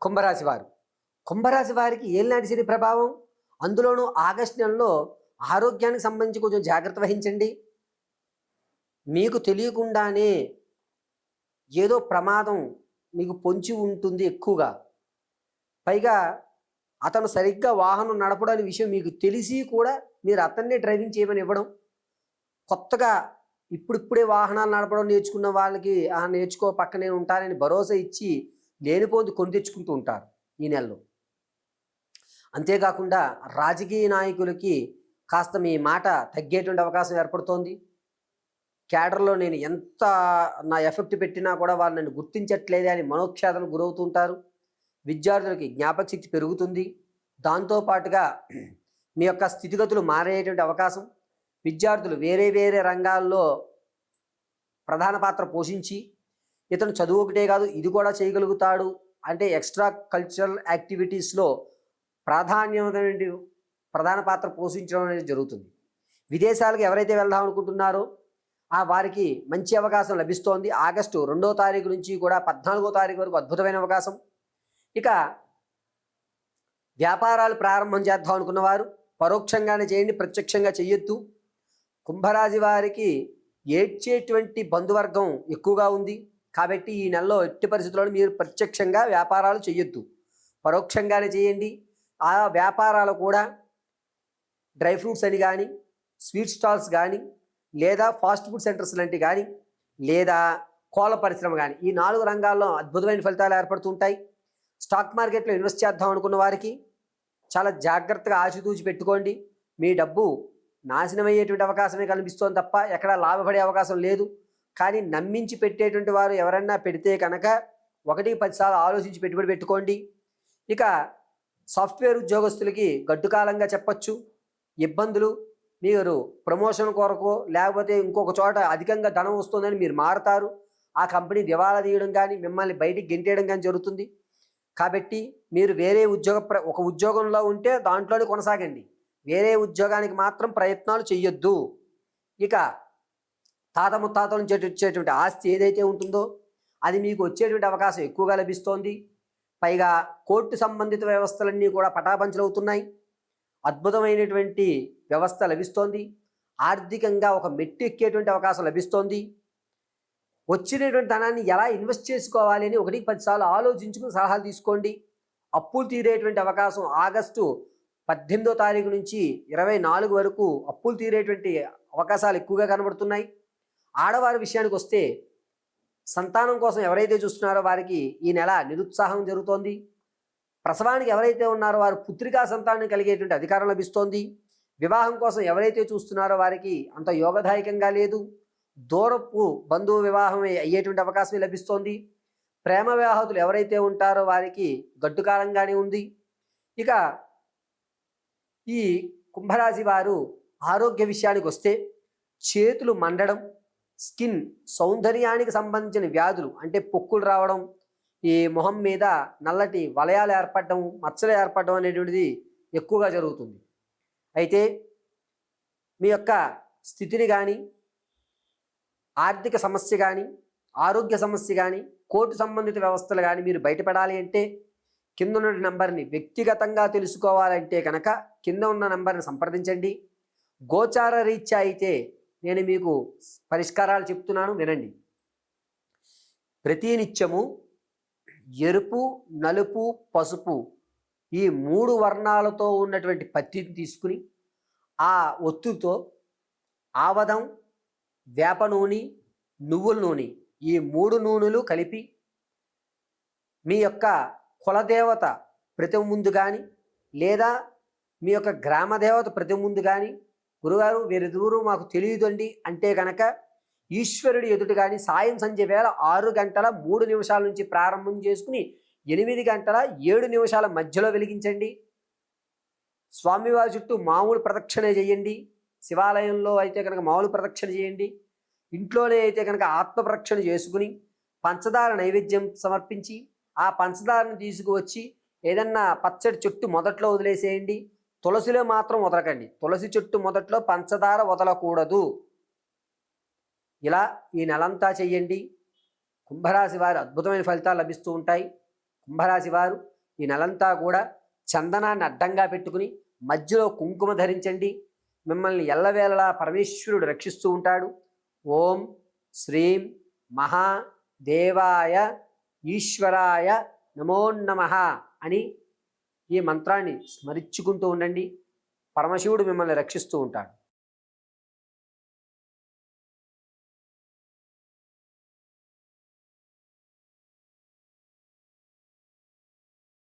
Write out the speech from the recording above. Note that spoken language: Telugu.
కుంభరాశి వారు. కుంభరాశి వారికి ఏలినాటి శని ప్రభావం? అందులోనూ ఆగస్టు నెలలో ఆరోగ్యానికి సంబంధించి కొంచెం జాగ్రత్త వహించండి. మీకు తెలియకుండానే ఏదో ప్రమాదం మీకు పొంచి ఉంటుంది ఎక్కువగా. పైగా అతను సరిగ్గా వాహనం నడపడం విషయం మీకు తెలిసి కూడా మీరు అతన్నే డ్రైవింగ్ చేయమని ఇవ్వడం. కొత్తగా ఇప్పుడిప్పుడే వాహనాలు నడపడం నేర్చుకున్న వాళ్ళకి ఆ నేర్చుకో పక్కనే ఉంటానని భరోసా ఇచ్చి లేనిపోంది కొని తెచ్చుకుంటూ ఉంటారు ఈ నెలలో. అంతేకాకుండా రాజకీయ నాయకులకి కాస్త మీ మాట తగ్గేటువంటి అవకాశం ఏర్పడుతోంది. క్యాడర్లో నేను ఎంత నా ఎఫెక్ట్ పెట్టినా కూడా వాళ్ళు నన్ను గుర్తించట్లేదే అని మనోక్షేదన గురవుతుంటారు విద్యార్థులకి జ్ఞాపక శక్తి పెరుగుతుంది దాంతోపాటుగా మీ యొక్క స్థితిగతులు మారేటువంటి అవకాశం. విద్యార్థులు వేరే వేరే రంగాల్లో ప్రధాన పాత్ర పోషించి ఇతను చదువు ఒకటే కాదు ఇది కూడా చేయగలుగుతాడు. అంటే ఎక్స్ట్రా కల్చరల్ యాక్టివిటీస్లో ప్రాధాన్యమైనటువంటి ప్రధాన పాత్ర పోషించడం అనేది జరుగుతుంది. విదేశాలకు ఎవరైతే వెళ్దాం అనుకుంటున్నారో ఆ వారికి మంచి అవకాశం లభిస్తోంది. ఆగస్టు రెండో తారీఖు నుంచి కూడా పద్నాలుగో తారీఖు వరకు అద్భుతమైన అవకాశం. ఇక వ్యాపారాలు ప్రారంభం చేద్దాం అనుకున్నవారు పరోక్షంగానే చేయండి ప్రత్యక్షంగా చెయ్యొద్దు. కుంభరాశి వారికి ఏడ్చేటువంటి బంధువర్గం ఎక్కువగా ఉంది. కాబట్టి ఈ నెలలో ఎట్టి పరిస్థితుల్లో మీరు ప్రత్యక్షంగా వ్యాపారాలు చేయొద్దు పరోక్షంగానే చేయండి. ఆ వ్యాపారాలు కూడా డ్రై ఫ్రూట్స్ అని కానీ స్వీట్ స్టాల్స్ కానీ లేదా ఫాస్ట్ ఫుడ్ సెంటర్స్ లాంటివి కానీ లేదా కోళ్ళ పరిశ్రమ కానీ ఈ నాలుగు రంగాల్లో అద్భుతమైన ఫలితాలు ఏర్పడుతుంటాయి. స్టాక్ మార్కెట్లో ఇన్వెస్ట్ చేద్దాం అనుకున్న వారికి చాలా జాగ్రత్తగా ఆచితూచి పెట్టుకోండి. మీ డబ్బు నాశనం అయ్యేటువంటి అవకాశమే కనిపిస్తోంది తప్ప ఎక్కడా లాభపడే అవకాశం లేదు. కానీ నమ్మించి పెట్టేటువంటి వారు ఎవరన్నా పెడితే కనుక ఒకటి పదిసార్లు ఆలోచించి పెట్టుబడి పెట్టుకోండి. ఇక సాఫ్ట్వేర్ ఉద్యోగస్తులకి గడ్డుకాలంగా చెప్పచ్చు. ఇబ్బందులు మీరు ప్రమోషన్ కొరకు లేకపోతే ఇంకొక చోట అధికంగా ధనం వస్తుందని మీరు మారతారు. ఆ కంపెనీ దివాలా తీయడం కానీ మిమ్మల్ని బయటికి గెంటేయడం కానీ జరుగుతుంది. కాబట్టి మీరు వేరే ఉద్యోగ ప్ర- ఒక ఉద్యోగంలో ఉంటే దాంట్లోనే కొనసాగండి. వేరే ఉద్యోగానికి మాత్రం ప్రయత్నాలు చెయ్యొద్దు. ఇక తాత ముత్తాతల నుంచి వచ్చేటువంటి ఆస్తి ఏదైతే ఉంటుందో అది మీకు వచ్చేటువంటి అవకాశం ఎక్కువగా లభిస్తోంది. పైగా కోర్టు సంబంధిత వ్యవస్థలన్నీ కూడా పటాపంచలవుతున్నాయి అద్భుతమైనటువంటి వ్యవస్థ లభిస్తోంది. ఆర్థికంగా ఒక మెట్టు ఎక్కేటువంటి అవకాశం లభిస్తోంది. వచ్చినటువంటి ధనాన్ని ఎలా ఇన్వెస్ట్ చేసుకోవాలి అని ఒకటికి పదిసార్లు ఆలోచించుకుని సలహాలు తీసుకోండి. అప్పులు తీరేటువంటి అవకాశం ఆగస్టు పద్దెనిమిదో తారీఖు నుంచి ఇరవై నాలుగు వరకు అప్పులు తీరేటువంటి అవకాశాలు ఎక్కువగా కనబడుతున్నాయి. ఆడవారి విషయానికి వస్తే సంతానం కోసం ఎవరైతే చూస్తున్నారో వారికి ఈ నెల నిరుత్సాహం జరుగుతోంది. ప్రసవానికి ఎవరైతే ఉన్నారో వారు పుత్రికా సంతానం కలిగేటువంటి అధికారం లభిస్తోంది. వివాహం కోసం ఎవరైతే చూస్తున్నారో వారికి అంత యోగదాయకంగా లేదు. దూరపు బంధువు వివాహం అయ్యేటువంటి అవకాశం లభిస్తోంది. ప్రేమ వివాహతులు ఎవరైతే ఉంటారో వారికి గడ్డుకాలంగానే ఉంది. ఇక ఈ కుంభరాశి వారు ఆరోగ్య విషయానికి వస్తే చేతులు మండడం స్కిన్ సౌందర్యానికి సంబంధించిన వ్యాధులు అంటే పొక్కులు రావడం ఈ మొహం మీద నల్లటి వలయాలు ఏర్పడడం మచ్చలు ఏర్పడడం అనేటువంటిది ఎక్కువగా జరుగుతుంది. అయితే మీ యొక్క స్థితిని కానీ ఆర్థిక సమస్య కానీ ఆరోగ్య సమస్య కానీ కోర్టు సంబంధిత వ్యవస్థలు కానీ మీరు బయటపడాలి అంటే కింద ఉన్న నంబర్ని వ్యక్తిగతంగా తెలుసుకోవాలంటే కనుక కింద ఉన్న నంబర్ని సంప్రదించండి. గోచార రీత్యా అయితే నేను మీకు పరిష్కారాలు చెప్తున్నాను వినండి. ప్రతినిత్యము ఎరుపు నలుపు పసుపు ఈ మూడు వర్ణాలతో ఉన్నటువంటి పత్తిని తీసుకుని ఆ ఒత్తుతో ఆవదం వేప నూనె నువ్వుల నూనె ఈ మూడు నూనెలు కలిపి మీ యొక్క కులదేవత ప్రతి ముందు కానీ లేదా మీ యొక్క గ్రామ దేవత ప్రతి ముందు కానీ గురుగారు వీరిరువురు మాకు తెలియదండి. అంటే కనుక ఈశ్వరుడి ఎదుటి కానీ సాయం సంధ్య వేళ ఆరు గంటల మూడు నిమిషాల నుంచి ప్రారంభం చేసుకుని ఎనిమిది గంటల ఏడు నిమిషాల మధ్యలో వెలిగించండి. స్వామివారి చుట్టూ మామూలు ప్రదక్షిణ చేయండి. శివాలయంలో అయితే కనుక మామూలు ప్రదక్షిణ చేయండి. ఇంట్లోనే అయితే కనుక ఆత్మ ప్రదక్షిణ చేసుకుని పంచదార నైవేద్యం సమర్పించి ఆ పంచదారను తీసుకువచ్చి ఏదన్నా పచ్చడి చెట్టు మొదట్లో వదిలేసేయండి. తులసిలో మాత్రం వదలకండి. తులసి చెట్టు మొదట్లో పంచదార వదలకూడదు. ఇలా ఈ నెలంతా చెయ్యండి కుంభరాశి వారు అద్భుతమైన ఫలితాలు లభిస్తూ ఉంటాయి. కుంభరాశి వారు ఈ నెలంతా కూడా చందనాన్ని అడ్డంగా పెట్టుకుని మధ్యలో కుంకుమ ధరించండి. మిమ్మల్ని ఎల్లవేళలా పరమేశ్వరుడు రక్షిస్తూ ఉంటాడు. ఓం శ్రీం మహా దేవాయ ఈశ్వరాయ నమో అని ఈ మంత్రాన్ని స్మరించుకుంటూ ఉండండి. పరమశివుడు మిమ్మల్ని రక్షిస్తూ ఉంటాడు.